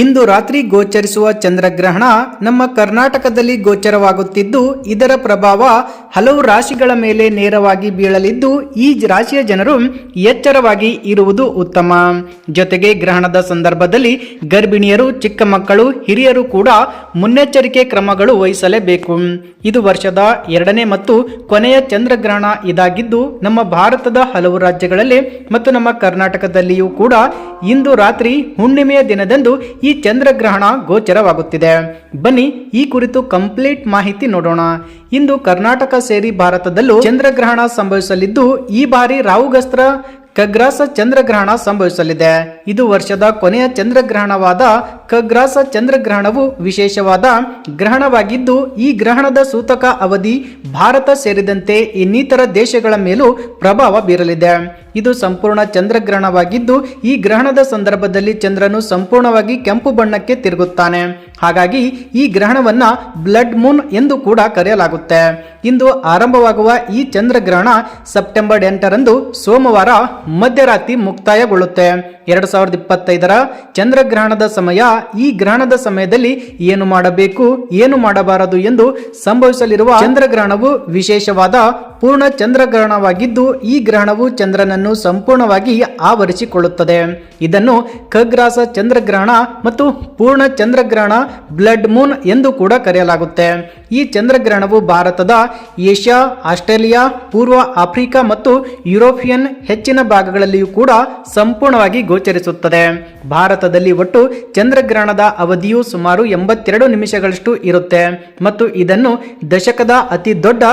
ಇಂದು ರಾತ್ರಿ ಗೋಚರಿಸುವ ಚಂದ್ರಗ್ರಹಣ ನಮ್ಮ ಕರ್ನಾಟಕದಲ್ಲಿ ಗೋಚರವಾಗುತ್ತಿದ್ದು, ಇದರ ಪ್ರಭಾವ ಹಲವು ರಾಶಿಗಳ ಮೇಲೆ ನೇರವಾಗಿ ಬೀಳಲಿದ್ದು, ಈ ರಾಶಿಯ ಜನರು ಎಚ್ಚರವಾಗಿ ಇರುವುದು ಉತ್ತಮ. ಜೊತೆಗೆ ಗ್ರಹಣದ ಸಂದರ್ಭದಲ್ಲಿ ಗರ್ಭಿಣಿಯರು, ಚಿಕ್ಕ ಮಕ್ಕಳು, ಹಿರಿಯರು ಕೂಡ ಮುನ್ನೆಚ್ಚರಿಕೆ ಕ್ರಮಗಳು ವಹಿಸಲೇಬೇಕು. ಇದು ವರ್ಷದ ಎರಡನೇ ಮತ್ತು ಕೊನೆಯ ಚಂದ್ರಗ್ರಹಣ ಇದಾಗಿದ್ದು, ನಮ್ಮ ಭಾರತದ ಹಲವು ರಾಜ್ಯಗಳಲ್ಲಿ ಮತ್ತು ನಮ್ಮ ಕರ್ನಾಟಕದಲ್ಲಿಯೂ ಕೂಡ ಇಂದು ರಾತ್ರಿ ಹುಣ್ಣಿಮೆಯ ದಿನದಂದು ಈ ಚಂದ್ರಗ್ರಹಣ ಗೋಚರವಾಗುತ್ತಿದೆ. ಬನ್ನಿ ಈ ಕುರಿತು ಕಂಪ್ಲೀಟ್ ಮಾಹಿತಿ ನೋಡೋಣ. ಇಂದು ಕರ್ನಾಟಕ ಸೇರಿ ಭಾರತದಲ್ಲೂ ಚಂದ್ರಗ್ರಹಣ ಸಂಭವಿಸಲಿದ್ದು ಈ ಬಾರಿ ರಾಹುಗಸ್ತ್ರ ಖಗ್ರಾಸ ಚಂದ್ರಗ್ರಹಣ ಸಂಭವಿಸಲಿದೆ. ಇದು ವರ್ಷದ ಕೊನೆಯ ಚಂದ್ರಗ್ರಹಣವಾದ ಖಗ್ರಾಸ ಚಂದ್ರಗ್ರಹಣವು ವಿಶೇಷವಾದ ಗ್ರಹಣವಾಗಿದ್ದು, ಈ ಗ್ರಹಣದ ಸೂತಕ ಅವಧಿ ಭಾರತ ಸೇರಿದಂತೆ ಇನ್ನಿತರ ದೇಶಗಳ ಮೇಲೂ ಪ್ರಭಾವ ಬೀರಲಿದೆ. ಇದು ಸಂಪೂರ್ಣ ಚಂದ್ರಗ್ರಹಣವಾಗಿದ್ದು, ಈ ಗ್ರಹಣದ ಸಂದರ್ಭದಲ್ಲಿ ಚಂದ್ರನು ಸಂಪೂರ್ಣವಾಗಿ ಕೆಂಪು ಬಣ್ಣಕ್ಕೆ ತಿರುಗುತ್ತಾನೆ. ಹಾಗಾಗಿ ಈ ಗ್ರಹಣವನ್ನ ಬ್ಲಡ್ ಮೂನ್ ಎಂದು ಕೂಡ ಕರೆಯಲಾಗುತ್ತೆ. ಇಂದು ಆರಂಭವಾಗುವ ಈ ಚಂದ್ರಗ್ರಹಣ ಸೆಪ್ಟೆಂಬರ್ ಎಂಟರಂದು ಸೋಮವಾರ ಮಧ್ಯರಾತ್ರಿ ಮುಕ್ತಾಯಗೊಳ್ಳುತ್ತೆ. ಎರಡು ಸಾವಿರದ ಇಪ್ಪತ್ತೈದರ ಚಂದ್ರಗ್ರಹಣದ ಸಮಯ ಈ ಗ್ರಹಣದ ಸಮಯದಲ್ಲಿ ಏನು ಮಾಡಬೇಕು, ಏನು ಮಾಡಬಾರದು ಎಂದು ಸಂಭವಿಸಲಿರುವ ಚಂದ್ರಗ್ರಹಣವು ವಿಶೇಷವಾದ ಪೂರ್ಣ ಚಂದ್ರಗ್ರಹಣವಾಗಿದ್ದು, ಈ ಗ್ರಹಣವು ಚಂದ್ರನನ್ನು ಸಂಪೂರ್ಣವಾಗಿ ಆವರಿಸಿಕೊಳ್ಳುತ್ತದೆ. ಇದನ್ನು ಖಗ್ರಾಸ ಚಂದ್ರಗ್ರಹಣ ಮತ್ತು ಪೂರ್ಣ ಚಂದ್ರಗ್ರಹಣ ಬ್ಲಡ್ ಮೂನ್ ಎಂದು ಕೂಡ ಕರೆಯಲಾಗುತ್ತೆ. ಈ ಚಂದ್ರಗ್ರಹಣವು ಭಾರತದ ಏಷ್ಯಾ, ಆಸ್ಟ್ರೇಲಿಯಾ, ಪೂರ್ವ ಆಫ್ರಿಕಾ ಮತ್ತು ಯುರೋಪಿಯನ್ ಹೆಚ್ಚಿನ ಭಾಗಗಳಲ್ಲಿಯೂ ಕೂಡ ಸಂಪೂರ್ಣವಾಗಿ ಗೋಚರಿಸುತ್ತದೆ. ಭಾರತದಲ್ಲಿ ಒಟ್ಟು ಚಂದ್ರಗ್ರಹಣದ ಅವಧಿಯು ಸುಮಾರು ಎಂಬತ್ತೆರಡು ನಿಮಿಷಗಳಷ್ಟು ಇರುತ್ತೆ. ಮತ್ತು ಇದನ್ನು ದಶಕದ ಅತಿ ದೊಡ್ಡ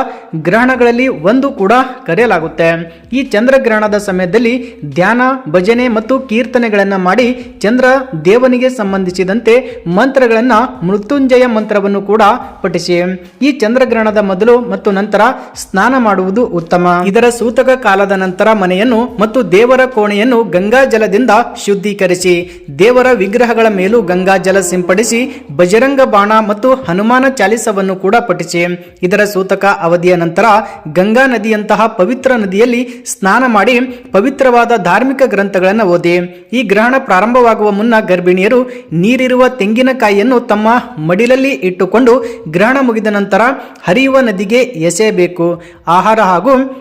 ಗ್ರಹಣಗಳಲ್ಲಿ ಒಂದು ಕೂಡ ಕರೆಯಲಾಗುತ್ತೆ. ಈ ಚಂದ್ರಗ್ರಹಣದ ಸಮಯದಲ್ಲಿ ಧ್ಯಾನ, ಭಜನೆ ಮತ್ತು ಕೀರ್ತನೆಗಳನ್ನು ಮಾಡಿ ಚಂದ್ರ ದೇವನಿಗೆ ಸಂಬಂಧಿಸಿದಂತೆ ಮಂತ್ರಗಳನ್ನು ಮೃತ್ಯುಂಜಯ ಮಂತ್ರವನ್ನು ಕೂಡ ಪಠಿಸಿ. ಈ ಚಂದ್ರಗ್ರಹಣದ ಮೊದಲು ಮತ್ತು ನಂತರ ಸ್ನಾನ ಮಾಡುವುದು ಉತ್ತಮ. ಇದರ ಸೂತಕ ಕಾಲದ ನಂತರ ಮನೆಯನ್ನು ಮತ್ತು ದೇವರ ಕೋಣೆಯನ್ನು ಗಂಗಾ ಜಲದಿಂದ ಶುದ್ಧೀಕರಿಸಿ, ದೇವರ ವಿಗ್ರಹಗಳ ಮೇಲೂ ಗಂಗಾ ಜಲ ಸಿಂಪಡಿಸಿ ಬಜರಂಗ ಬಾಣ ಮತ್ತು ಹನುಮಾನ ಚಾಲಿಸವನ್ನು ಕೂಡ ಪಠಿಸಿ. ಇದರ ಸೂತಕ ಅವಧಿಯ ನಂತರ ಗಂಗಾ ನದಿಯಂತಹ ಪವಿತ್ರ ನದಿಯಲ್ಲಿ ಸ್ನಾನ ಮಾಡಿ ಪವಿತ್ರವಾದ ಧಾರ್ಮಿಕ ಗ್ರಂಥಗಳನ್ನು ಓದಿ. ಈ ಗ್ರಹಣ ಪ್ರಾರಂಭವಾಗುವ ಮುನ್ನ ಗರ್ಭಿಣಿಯರು ನೀರಿರುವ ತೆಂಗಿನಕಾಯಿಯನ್ನು ತಮ್ಮ ಮಡಿಲಲ್ಲಿ ಇಟ್ಟುಕೊಂಡು ಗ್ರಹಣ ಮುಗಿದ ನಂತರ ಹರಿಯುವ ನದಿಗೆ ಎಸೆಯಬೇಕು. ಆಹಾರ ಹಾಗೂ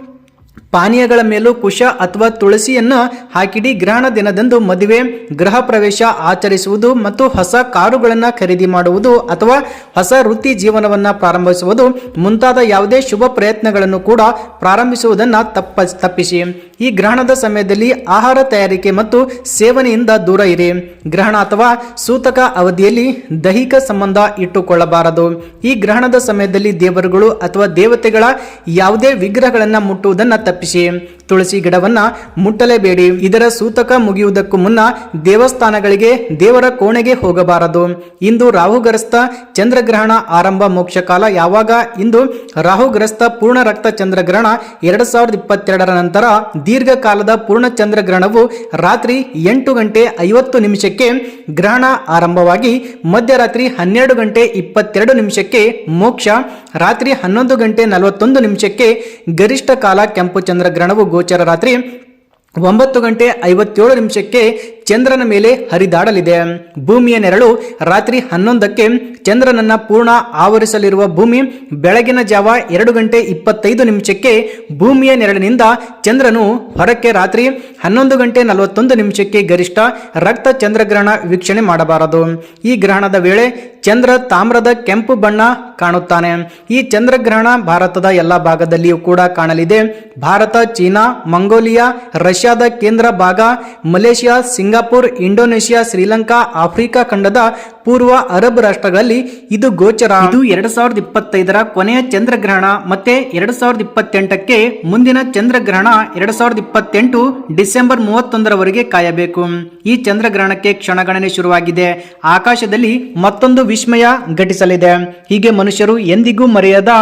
ಪಾನೀಯಗಳ ಮೇಲೂ ಕುಶ ಅಥವಾ ತುಳಸಿಯನ್ನು ಹಾಕಿಡಿ. ಗ್ರಹಣ ದಿನದಂದು ಮದುವೆ, ಗೃಹ ಪ್ರವೇಶ ಆಚರಿಸುವುದು ಮತ್ತು ಹೊಸ ಕಾರುಗಳನ್ನು ಖರೀದಿ ಮಾಡುವುದು ಅಥವಾ ಹೊಸ ವೃತ್ತಿ ಜೀವನವನ್ನು ಪ್ರಾರಂಭಿಸುವುದು ಮುಂತಾದ ಯಾವುದೇ ಶುಭ ಪ್ರಯತ್ನಗಳನ್ನು ಕೂಡ ಪ್ರಾರಂಭಿಸುವುದನ್ನು ತಪ್ಪ, ತಪ್ಪಿಸಿ. ಈ ಗ್ರಹಣದ ಸಮಯದಲ್ಲಿ ಆಹಾರ ತಯಾರಿಕೆ ಮತ್ತು ಸೇವನೆಯಿಂದ ದೂರ ಇರಿ. ಗ್ರಹಣ ಅಥವಾ ಸೂತಕ ಅವಧಿಯಲ್ಲಿ ದೈಹಿಕ ಸಂಬಂಧ ಇಟ್ಟುಕೊಳ್ಳಬಾರದು. ಈ ಗ್ರಹಣದ ಸಮಯದಲ್ಲಿ ದೇವರುಗಳು ಅಥವಾ ದೇವತೆಗಳ ಯಾವುದೇ ವಿಗ್ರಹಗಳನ್ನು ಮುಟ್ಟುವುದನ್ನು ತಪ್ಪಿಸಿ. ತುಳಸಿ ಗಿಡವನ್ನ ಮುಟ್ಟಲೇಬೇಡಿ. ಇದರ ಸೂತಕ ಮುಗಿಯುವುದಕ್ಕೂ ಮುನ್ನ ದೇವಸ್ಥಾನಗಳಿಗೆ ದೇವರ ಕೋಣೆಗೆ ಹೋಗಬಾರದು. ಇಂದು ರಾಹುಗ್ರಸ್ತ ಚಂದ್ರಗ್ರಹಣ ಆರಂಭ ಮೋಕ್ಷ ಕಾಲ ಯಾವಾಗ? ಇಂದು ರಾಹುಗ್ರಸ್ತ ಪೂರ್ಣ ರಕ್ತ ಚಂದ್ರಗ್ರಹಣ ಎರಡ್ ಸಾವಿರದ ಇಪ್ಪತ್ತೆರಡರ ನಂತರ ದೀರ್ಘಕಾಲದ ಪೂರ್ಣಚಂದ್ರಗ್ರಹಣವು ರಾತ್ರಿ ಎಂಟು ಗಂಟೆ ಐವತ್ತು ನಿಮಿಷಕ್ಕೆ ಗ್ರಹಣ ಆರಂಭವಾಗಿ ಮಧ್ಯರಾತ್ರಿ ಹನ್ನೆರಡು ಗಂಟೆ ಇಪ್ಪತ್ತೆರಡು ನಿಮಿಷಕ್ಕೆ ಮೋಕ್ಷ, ರಾತ್ರಿ ಹನ್ನೊಂದು ಗಂಟೆ ನಲವತ್ತೊಂದು ನಿಮಿಷಕ್ಕೆ ಗರಿಷ್ಠ ಕಾಲ ಕೆಂಪು ಚಂದ್ರಗ್ರಹಣವು ಗೋಚರ ರಾತ್ರಿ ಒಂಬತ್ತು ಗಂಟೆ ಐವತ್ತೇಳು ನಿಮಿಷಕ್ಕೆ ಚಂದ್ರನ ಮೇಲೆ ಹರಿದಾಡಲಿದೆ. ಭೂಮಿಯ ನೆರಳು ರಾತ್ರಿ ಹನ್ನೊಂದಕ್ಕೆ ಚಂದ್ರನನ್ನ ಪೂರ್ಣ ಆವರಿಸಲಿರುವ ಭೂಮಿ ಬೆಳಗಿನ ಜಾವ ಎರಡು ಗಂಟೆ ಇಪ್ಪತ್ತೈದು ನಿಮಿಷಕ್ಕೆ ಭೂಮಿಯ ನೆರಳಿನಿಂದ ಚಂದ್ರನು ಹೊರಕ್ಕೆ ರಾತ್ರಿ ಹನ್ನೊಂದು ಗಂಟೆ ನಲವತ್ತೊಂದು ನಿಮಿಷಕ್ಕೆ ಗರಿಷ್ಠ ರಕ್ತ ಚಂದ್ರಗ್ರಹಣ ವೀಕ್ಷಣೆ ಮಾಡಬಾರದು. ಈ ಗ್ರಹಣದ ವೇಳೆ ಚಂದ್ರ ತಾಮ್ರದ ಕೆಂಪು ಬಣ್ಣ ಕಾಣುತ್ತಾನೆ. ಈ ಚಂದ್ರಗ್ರಹಣ ಭಾರತದ ಎಲ್ಲ ಭಾಗದಲ್ಲಿಯೂ ಕೂಡ ಕಾಣಲಿದೆ. ಭಾರತ, ಚೀನಾ, ಮಂಗೋಲಿಯಾ, ರಷ್ಯಾದ ಕೇಂದ್ರ ಭಾಗ, Malaysia, Singapore, Indonesia, Sri Lanka, Africa ಖಂಡದ ಪೂರ್ವ ಅರಬ್ ರಾಷ್ಟ್ರಗಳಲ್ಲಿ ಇದು ಗೋಚರ. ಇದು ಎರಡ್ ಸಾವಿರದ ಇಪ್ಪತ್ತೈದರ ಕೊನೆಯ ಚಂದ್ರಗ್ರಹಣ ಮತ್ತೆ ಎರಡ್ ಸಾವಿರದ ಇಪ್ಪತ್ತೆಂಟಕ್ಕೆ ಮುಂದಿನ ಚಂದ್ರಗ್ರಹಣ ಎರಡ್ ಸಾವಿರದ ಇಪ್ಪತ್ತೆಂಟು ಡಿಸೆಂಬರ್ ಮೂವತ್ತೊಂದರವರೆಗೆ ಕಾಯಬೇಕು. ಈ ಚಂದ್ರಗ್ರಹಣಕ್ಕೆ ಕ್ಷಣಗಣನೆ ಶುರುವಾಗಿದೆ. ಆಕಾಶದಲ್ಲಿ ಮತ್ತೊಂದು ವಿಸ್ಮಯ ಘಟಿಸಲಿದೆ. ಹೀಗೆ ಮನುಷ್ಯರು ಎಂದಿಗೂ ಮರೆಯದ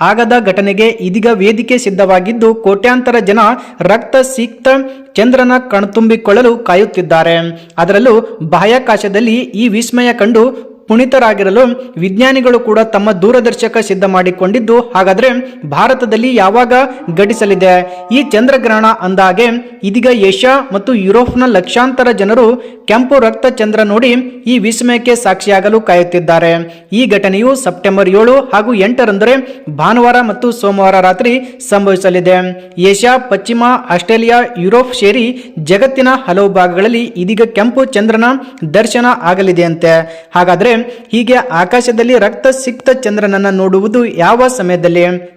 ಆಗದ ಘಟನೆಗೆ ಇದೀಗ ವೇದಿಕೆ ಸಿದ್ಧವಾಗಿದ್ದು ಕೋಟ್ಯಾಂತರ ಜನ ರಕ್ತ ಸಿಕ್ತ ಚಂದ್ರನ ಕಣ್ತುಂಬಿಕೊಳ್ಳಲು ಕಾಯುತ್ತಿದ್ದಾರೆ. ಅದರಲ್ಲೂ ಬಾಹ್ಯಾಕಾಶದಲ್ಲಿ ಈ ವಿಸ್ಮಯ ಕಂಡು ಪುಣಿತರಾಗಿರಲು ವಿಜ್ಞಾನಿಗಳು ಕೂಡ ತಮ್ಮ ದೂರದರ್ಶಕ ಸಿದ್ಧ ಮಾಡಿಕೊಂಡಿದ್ದು, ಹಾಗಾದ್ರೆ ಭಾರತದಲ್ಲಿ ಯಾವಾಗ ಘಟಿಸಲಿದೆ? ಈ ಚಂದ್ರಗ್ರಹಣ ಅಂದಾಗೆ ಇದೀಗ ಏಷ್ಯಾ ಮತ್ತು ಯುರೋಪ್ನ ಲಕ್ಷಾಂತರ ಜನರು ಕೆಂಪು ರಕ್ತ ಚಂದ್ರ ನೋಡಿ ಈ ವಿಸ್ಮಯಕ್ಕೆ ಸಾಕ್ಷಿಯಾಗಲು ಕಾಯುತ್ತಿದ್ದಾರೆ. ಈ ಘಟನೆಯು ಸೆಪ್ಟೆಂಬರ್ ಏಳು ಹಾಗೂ ಎಂಟರಂದರೆ ಭಾನುವಾರ ಮತ್ತು ಸೋಮವಾರ ರಾತ್ರಿ ಸಂಭವಿಸಲಿದೆ. ಏಷ್ಯಾ, ಪಶ್ಚಿಮ, ಆಸ್ಟ್ರೇಲಿಯಾ, ಯುರೋಪ್ ಸೇರಿ ಜಗತ್ತಿನ ಹಲವು ಭಾಗಗಳಲ್ಲಿ ಇದೀಗ ಕೆಂಪು ಚಂದ್ರನ ದರ್ಶನ ಆಗಲಿದೆಯಂತೆ. ಹಾಗಾದ್ರೆ ಹೀಗೆ ಆಕಾಶದಲ್ಲಿ ರಕ್ತ ಸಿಕ್ತ ಚಂದ್ರನನ್ನ ನೋಡುವುದು ಯಾವ ಸಮಯದಲ್ಲಿ?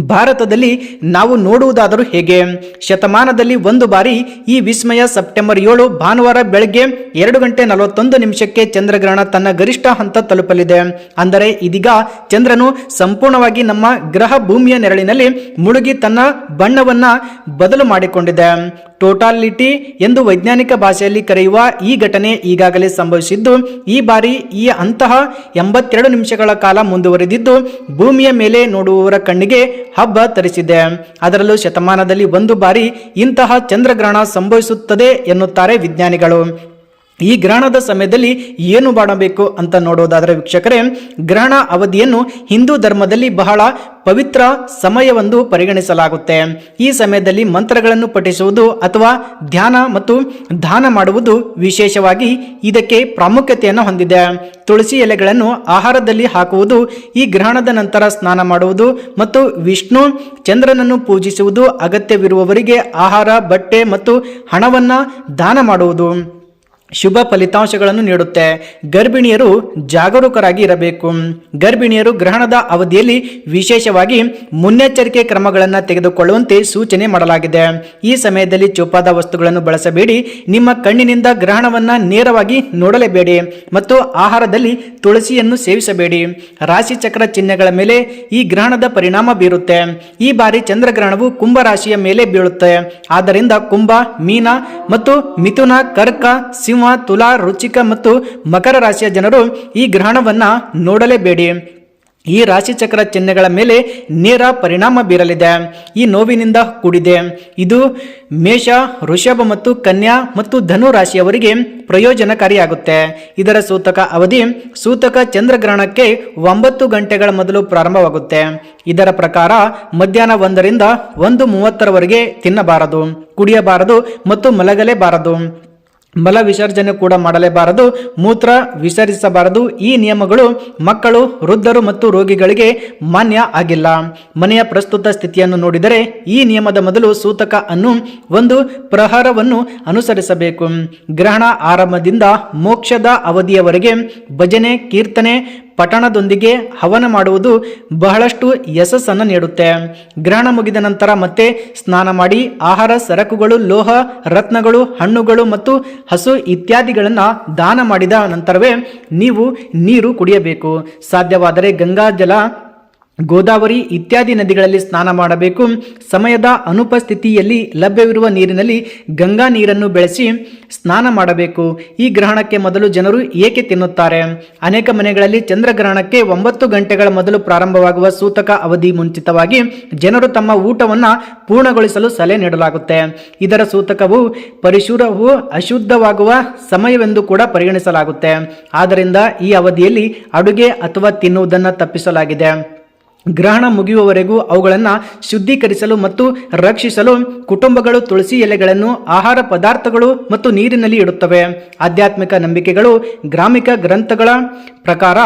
ಭಾರತದಲ್ಲಿ ನಾವು ನೋಡುವುದಾದರೂ ಹೇಗೆ? ಶತಮಾನದಲ್ಲಿ ಒಂದು ಬಾರಿ ಈ ವಿಸ್ಮಯ ಸೆಪ್ಟೆಂಬರ್ ಏಳು ಭಾನುವಾರ ಬೆಳಗ್ಗೆ ಎರಡು ಗಂಟೆ ನಲವತ್ತೊಂದು ನಿಮಿಷಕ್ಕೆ ಚಂದ್ರಗ್ರಹಣ ತನ್ನ ಗರಿಷ್ಠ ಹಂತ ತಲುಪಲಿದೆ. ಅಂದರೆ ಇದೀಗ ಚಂದ್ರನು ಸಂಪೂರ್ಣವಾಗಿ ನಮ್ಮ ಗ್ರಹ ಭೂಮಿಯ ನೆರಳಿನಲ್ಲಿ ಮುಳುಗಿ ತನ್ನ ಬಣ್ಣವನ್ನ ಬದಲು ಮಾಡಿಕೊಂಡಿದೆ. ಟೋಟಾಲಿಟಿ ಎಂದು ವೈಜ್ಞಾನಿಕ ಭಾಷೆಯಲ್ಲಿ ಕರೆಯುವ ಈ ಘಟನೆ ಈಗಾಗಲೇ ಸಂಭವಿಸಿದ್ದು, ಈ ಬಾರಿ ಈ ಅಂತಹ ಎಂಬತ್ತೆರಡು ನಿಮಿಷಗಳ ಕಾಲ ಮುಂದುವರೆದಿದ್ದು, ಭೂಮಿಯ ಮೇಲೆ ನೋಡುವವರ ಕಣ್ಣಿಗೆ ಹಬ್ಬ ತರಿಸಿದೆ. ಅದರಲ್ಲೂ ಶತಮಾನದಲ್ಲಿ ಒಂದು ಬಾರಿ ಇಂತಹ ಚಂದ್ರಗ್ರಹಣ ಸಂಭವಿಸುತ್ತದೆ ಎನ್ನುತ್ತಾರೆ ವಿಜ್ಞಾನಿಗಳು. ಈ ಗ್ರಹಣದ ಸಮಯದಲ್ಲಿ ಏನು ಮಾಡಬೇಕು ಅಂತ ನೋಡೋದಾದರೆ ವೀಕ್ಷಕರೇ, ಗ್ರಹಣ ಅವಧಿಯನ್ನು ಹಿಂದೂ ಧರ್ಮದಲ್ಲಿ ಬಹಳ ಪವಿತ್ರ ಸಮಯವೆಂದು ಪರಿಗಣಿಸಲಾಗುತ್ತೆ. ಈ ಸಮಯದಲ್ಲಿ ಮಂತ್ರಗಳನ್ನು ಪಠಿಸುವುದು ಅಥವಾ ಧ್ಯಾನ ಮತ್ತು ದಾನ ಮಾಡುವುದು ವಿಶೇಷವಾಗಿ ಇದಕ್ಕೆ ಪ್ರಾಮುಖ್ಯತೆಯನ್ನು ಹೊಂದಿದೆ. ತುಳಸಿ ಎಲೆಗಳನ್ನು ಆಹಾರದಲ್ಲಿ ಹಾಕುವುದು, ಈ ಗ್ರಹಣದ ನಂತರ ಸ್ನಾನ ಮಾಡುವುದು ಮತ್ತು ವಿಷ್ಣು ಚಂದ್ರನನ್ನು ಪೂಜಿಸುವುದು ಅಗತ್ಯವಿರುವವರಿಗೆ ಆಹಾರ, ಬಟ್ಟೆ ಮತ್ತು ಹಣವನ್ನು ದಾನ ಮಾಡುವುದು. ಶುಭ ಫಲಿತಾಂಶಗಳನ್ನು ನೀಡುತ್ತೆ. ಗರ್ಭಿಣಿಯರು ಜಾಗರೂಕರಾಗಿ ಇರಬೇಕು. ಗರ್ಭಿಣಿಯರು ಗ್ರಹಣದ ಅವಧಿಯಲ್ಲಿ ವಿಶೇಷವಾಗಿ ಮುನ್ನೆಚ್ಚರಿಕೆ ಕ್ರಮಗಳನ್ನು ತೆಗೆದುಕೊಳ್ಳುವಂತೆ ಸೂಚನೆ ಮಾಡಲಾಗಿದೆ. ಈ ಸಮಯದಲ್ಲಿ ಚೂಪಾದ ವಸ್ತುಗಳನ್ನು ಬಳಸಬೇಡಿ. ನಿಮ್ಮ ಕಣ್ಣಿನಿಂದ ಗ್ರಹಣವನ್ನು ನೇರವಾಗಿ ನೋಡಲೇಬೇಡಿ ಮತ್ತು ಆಹಾರದಲ್ಲಿ ತುಳಸಿಯನ್ನು ಸೇವಿಸಬೇಡಿ. ರಾಶಿ ಚಕ್ರ ಚಿಹ್ನೆಗಳ ಮೇಲೆ ಈ ಗ್ರಹಣದ ಪರಿಣಾಮ ಬೀರುತ್ತೆ. ಈ ಬಾರಿ ಚಂದ್ರಗ್ರಹಣವು ಕುಂಭ ರಾಶಿಯ ಮೇಲೆ ಬೀಳುತ್ತೆ. ಆದ್ದರಿಂದ ಕುಂಭ, ಮೀನ ಮತ್ತು ಮಿಥುನ, ಕರ್ಕ ತುಲಾ, ರುಚಿಕ ಮತ್ತು ಮಕರ ರಾಶಿಯ ಜನರು ಈ ಗ್ರಹಣವನ್ನು ನೋಡಲೇಬೇಡಿ. ಈ ರಾಶಿಚಕ್ರ ಚಿಹ್ನೆಗಳ ಮೇಲೆ ನೇರ ಪರಿಣಾಮ ಬೀರಲಿದೆ. ಈ ನೋವಿನಿಂದ ಕೂಡಿದೆ. ಇದು ಮೇಷ, ಋಷಭ ಮತ್ತು ಕನ್ಯಾ ಮತ್ತು ಧನು ರಾಶಿಯವರಿಗೆ ಪ್ರಯೋಜನಕಾರಿಯಾಗುತ್ತೆ. ಇದರ ಸೂತಕ ಅವಧಿ ಸೂತಕ ಚಂದ್ರಗ್ರಹಣಕ್ಕೆ ಒಂಬತ್ತು ಗಂಟೆಗಳ ಮೊದಲು ಪ್ರಾರಂಭವಾಗುತ್ತೆ. ಇದರ ಪ್ರಕಾರ ಮಧ್ಯಾಹ್ನ ಒಂದರಿಂದ ಒಂದು ಮೂವತ್ತರವರೆಗೆ ತಿನ್ನಬಾರದು, ಕುಡಿಯಬಾರದು ಮತ್ತು ಮಲಗಲೇಬಾರದು. ಮಲ ವಿಸರ್ಜನೆ ಕೂಡ ಮಾಡಲೇಬಾರದು. ಮೂತ್ರ ವಿಸರ್ಜಿಸಬಾರದು. ಈ ನಿಯಮಗಳು ಮಕ್ಕಳು, ವೃದ್ಧರು ಮತ್ತು ರೋಗಿಗಳಿಗೆ ಮಾನ್ಯ ಆಗಿಲ್ಲ. ಮನೆಯ ಪ್ರಸ್ತುತ ಸ್ಥಿತಿಯನ್ನು ನೋಡಿದರೆ ಈ ನಿಯಮದ ಮೊದಲು ಸೂತಕ ಅನ್ನು ಒಂದು ಪ್ರಹಾರವನ್ನು ಅನುಸರಿಸಬೇಕು. ಗ್ರಹಣ ಆರಂಭದಿಂದ ಮೋಕ್ಷದ ಅವಧಿಯವರೆಗೆ ಭಜನೆ, ಕೀರ್ತನೆ ಪಠಣದೊಂದಿಗೆ ಹವನ ಮಾಡುವುದು ಬಹಳಷ್ಟು ಯಶಸ್ಸನ್ನು ನೀಡುತ್ತೆ. ಗ್ರಹಣ ಮುಗಿದ ನಂತರ ಮತ್ತೆ ಸ್ನಾನ ಮಾಡಿ ಆಹಾರ, ಸರಕುಗಳು, ಲೋಹ, ರತ್ನಗಳು, ಹಣ್ಣುಗಳು ಮತ್ತು ಹಸು ಇತ್ಯಾದಿಗಳನ್ನು ದಾನ ಮಾಡಿದ ನಂತರವೇ ನೀವು ನೀರು ಕುಡಿಯಬೇಕು. ಸಾಧ್ಯವಾದರೆ ಗಂಗಾ, ಜಲ ಗೋದಾವರಿ ಇತ್ಯಾದಿ ನದಿಗಳಲ್ಲಿ ಸ್ನಾನ ಮಾಡಬೇಕು. ಸಮಯದ ಅನುಪಸ್ಥಿತಿಯಲ್ಲಿ ಲಭ್ಯವಿರುವ ನೀರಿನಲ್ಲಿ ಗಂಗಾ ನೀರನ್ನು ಬೆಳೆಸಿ ಸ್ನಾನ ಮಾಡಬೇಕು. ಈ ಗ್ರಹಣಕ್ಕೆ ಮೊದಲು ಜನರು ಏಕೆ ತಿನ್ನುತ್ತಾರೆ? ಅನೇಕ ಮನೆಗಳಲ್ಲಿ ಚಂದ್ರಗ್ರಹಣಕ್ಕೆ ಒಂಬತ್ತು ಗಂಟೆಗಳ ಮೊದಲು ಪ್ರಾರಂಭವಾಗುವ ಸೂತಕ ಅವಧಿ ಮುಂಚಿತವಾಗಿ ಜನರು ತಮ್ಮ ಊಟವನ್ನು ಪೂರ್ಣಗೊಳಿಸಲು ಸಲಹೆ ನೀಡಲಾಗುತ್ತೆ. ಇದರ ಸೂತಕವು ಪರಿಶುರವು ಅಶುದ್ಧವಾಗುವ ಸಮಯವೆಂದು ಕೂಡ ಪರಿಗಣಿಸಲಾಗುತ್ತೆ. ಆದ್ದರಿಂದ ಈ ಅವಧಿಯಲ್ಲಿ ಅಡುಗೆ ಅಥವಾ ತಿನ್ನುವುದನ್ನು ತಪ್ಪಿಸಲಾಗಿದೆ. ಗ್ರಹಣ ಮುಗಿಯುವವರೆಗೂ ಅವುಗಳನ್ನು ಶುದ್ಧೀಕರಿಸಲು ಮತ್ತು ರಕ್ಷಿಸಲು ಕುಟುಂಬಗಳು ತುಳಸಿ ಎಲೆಗಳನ್ನು, ಆಹಾರ ಪದಾರ್ಥಗಳು ಮತ್ತು ನೀರಿನಲ್ಲಿ ಇಡುತ್ತವೆ. ಆಧ್ಯಾತ್ಮಿಕ ನಂಬಿಕೆಗಳು, ಗ್ರಾಮಿಕ ಗ್ರಂಥಗಳ ಪ್ರಕಾರ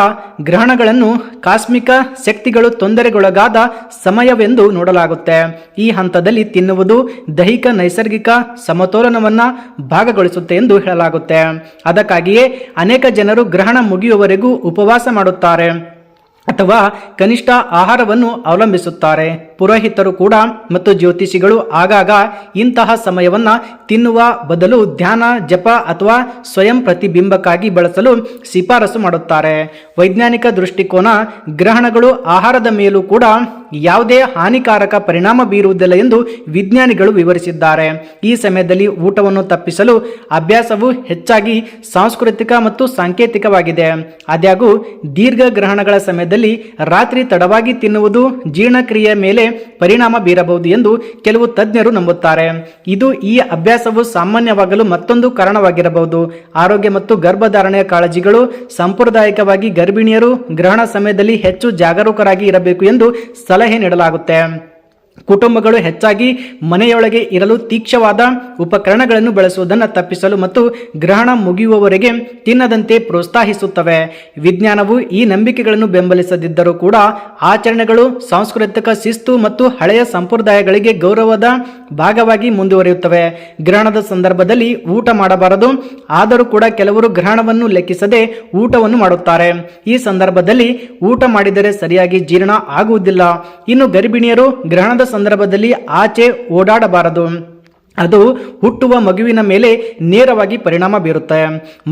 ಗ್ರಹಣಗಳನ್ನು ಕಾಸ್ಮಿಕ ಶಕ್ತಿಗಳು ತೊಂದರೆಗೊಳಗಾದ ಸಮಯವೆಂದು ನೋಡಲಾಗುತ್ತೆ. ಈ ಹಂತದಲ್ಲಿ ತಿನ್ನುವುದು ದೈಹಿಕ, ನೈಸರ್ಗಿಕ ಸಮತೋಲನವನ್ನು ಭಾಗಗೊಳಿಸುತ್ತೆ ಎಂದು ಹೇಳಲಾಗುತ್ತೆ. ಅದಕ್ಕಾಗಿಯೇ ಅನೇಕ ಜನರು ಗ್ರಹಣ ಮುಗಿಯುವವರೆಗೂ ಉಪವಾಸ ಮಾಡುತ್ತಾರೆ. ಅಥವಾ ಕನಿಷ್ಠ ಆಹಾರವನ್ನು ಅವಲಂಬಿಸುತ್ತಾರೆ. ಪುರೋಹಿತರು ಕೂಡ ಮತ್ತು ಜ್ಯೋತಿಷಿಗಳು ಆಗಾಗ ಇಂತಹ ಸಮಯವನ್ನ ತಿನ್ನುವ ಬದಲು ಧ್ಯಾನ, ಜಪ ಅಥವಾ ಸ್ವಯಂ ಪ್ರತಿಬಿಂಬಕ್ಕಾಗಿ ಬಳಸಲು ಶಿಫಾರಸು ಮಾಡುತ್ತಾರೆ. ವೈಜ್ಞಾನಿಕ ದೃಷ್ಟಿಕೋನ, ಗ್ರಹಣಗಳು ಆಹಾರದ ಮೇಲೂ ಕೂಡ ಯಾವುದೇ ಹಾನಿಕಾರಕ ಪರಿಣಾಮ ಬೀರುವುದಿಲ್ಲ ಎಂದು ವಿಜ್ಞಾನಿಗಳು ವಿವರಿಸಿದ್ದಾರೆ. ಈ ಸಮಯದಲ್ಲಿ ಊಟವನ್ನು ತಪ್ಪಿಸಲು ಅಭ್ಯಾಸವು ಹೆಚ್ಚಾಗಿ ಸಾಂಸ್ಕೃತಿಕ ಮತ್ತು ಸಾಂಕೇತಿಕವಾಗಿದೆ. ಆದಾಗ್ಯೂ, ದೀರ್ಘ ಗ್ರಹಣಗಳ ಸಮಯದಲ್ಲಿ ರಾತ್ರಿ ತಡವಾಗಿ ತಿನ್ನುವುದು ಜೀರ್ಣಕ್ರಿಯೆ ಮೇಲೆ ಪರಿಣಾಮ ಬೀರಬಹುದು ಎಂದು ಕೆಲವು ತಜ್ಞರು ನಂಬುತ್ತಾರೆ. ಇದು ಈ ಅಭ್ಯಾಸವು ಸಾಮಾನ್ಯವಾಗಲು ಮತ್ತೊಂದು ಕಾರಣವಾಗಿರಬಹುದು. ಆರೋಗ್ಯ ಮತ್ತು ಗರ್ಭಧಾರಣೆಯ ಕಾಳಜಿಗಳು ಸಾಂಪ್ರದಾಯಿಕವಾಗಿ ಗರ್ಭಿಣಿಯರು ಗ್ರಹಣ ಸಮಯದಲ್ಲಿ ಹೆಚ್ಚು ಜಾಗರೂಕರಾಗಿ ಇರಬೇಕು ಎಂದು ಸಲಹೆ ನೀಡಲಾಗುತ್ತೆ. ಕುಟುಂಬಗಳು ಹೆಚ್ಚಾಗಿ ಮನೆಯೊಳಗೆ ಇರಲು ತೀಕ್ಷವಾದ ಉಪಕರಣಗಳನ್ನು ಬಳಸುವುದನ್ನು ತಪ್ಪಿಸಲು ಮತ್ತು ಗ್ರಹಣ ಮುಗಿಯುವವರೆಗೆ ತಿನ್ನದಂತೆ ಪ್ರೋತ್ಸಾಹಿಸುತ್ತವೆ. ವಿಜ್ಞಾನವು ಈ ನಂಬಿಕೆಗಳನ್ನು ಬೆಂಬಲಿಸದಿದ್ದರೂ ಕೂಡ ಆಚರಣೆಗಳು ಸಾಂಸ್ಕೃತಿಕ ಶಿಸ್ತು ಮತ್ತು ಹಳೆಯ ಸಂಪ್ರದಾಯಗಳಿಗೆ ಗೌರವದ ಭಾಗವಾಗಿ ಮುಂದುವರಿಯುತ್ತವೆ. ಗ್ರಹಣದ ಸಂದರ್ಭದಲ್ಲಿ ಊಟ ಮಾಡಬಾರದು. ಆದರೂ ಕೂಡ ಕೆಲವರು ಗ್ರಹಣವನ್ನು ಲೆಕ್ಕಿಸದೆ ಊಟವನ್ನು ಮಾಡುತ್ತಾರೆ. ಈ ಸಂದರ್ಭದಲ್ಲಿ ಊಟ ಮಾಡಿದರೆ ಸರಿಯಾಗಿ ಜೀರ್ಣ ಆಗುವುದಿಲ್ಲ. ಇನ್ನು ಗರ್ಭಿಣಿಯರು ಗ್ರಹಣದ ಸಂದರ್ಭದಲ್ಲಿ ಆಚೆ ಓಡಾಡಬಾರದು. ಅದು ಹುಟ್ಟುವ ಮಗುವಿನ ಮೇಲೆ ನೇರವಾಗಿ ಪರಿಣಾಮ ಬೀರುತ್ತೆ.